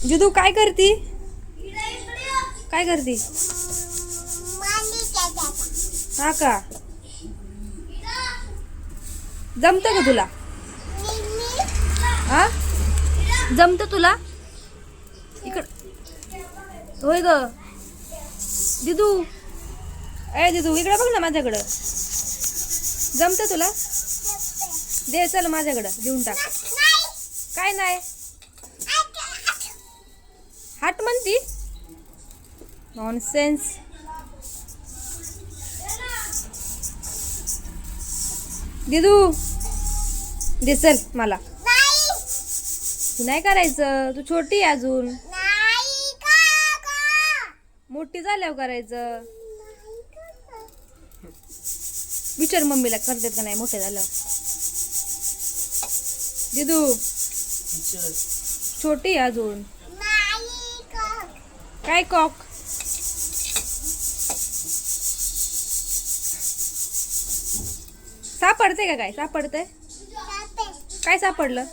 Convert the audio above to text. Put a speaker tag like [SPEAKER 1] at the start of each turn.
[SPEAKER 1] जिदू काय करती? काय करती? हा का? जमतं का तुला? हा? जमतं तुला? इकड. होय ग. दिदू ए दिदू इकडं बघ ना माझ्याकडं. जमतं तुला? दे चल माझ्याकडं देऊन टाक. काय नाही? म्हणती नॉनसेन्स दिदू दे चल मला. तू नाही करायचं? तू छोटी आहे अजून. मोठी झाल्यावर करायचं. विचार मम्मीला करतात का नाही? मोठे झालं दिदू छोटी आहे अजून. काय कॉक? सापडते का काय? सापडतंय. काय सापडलं?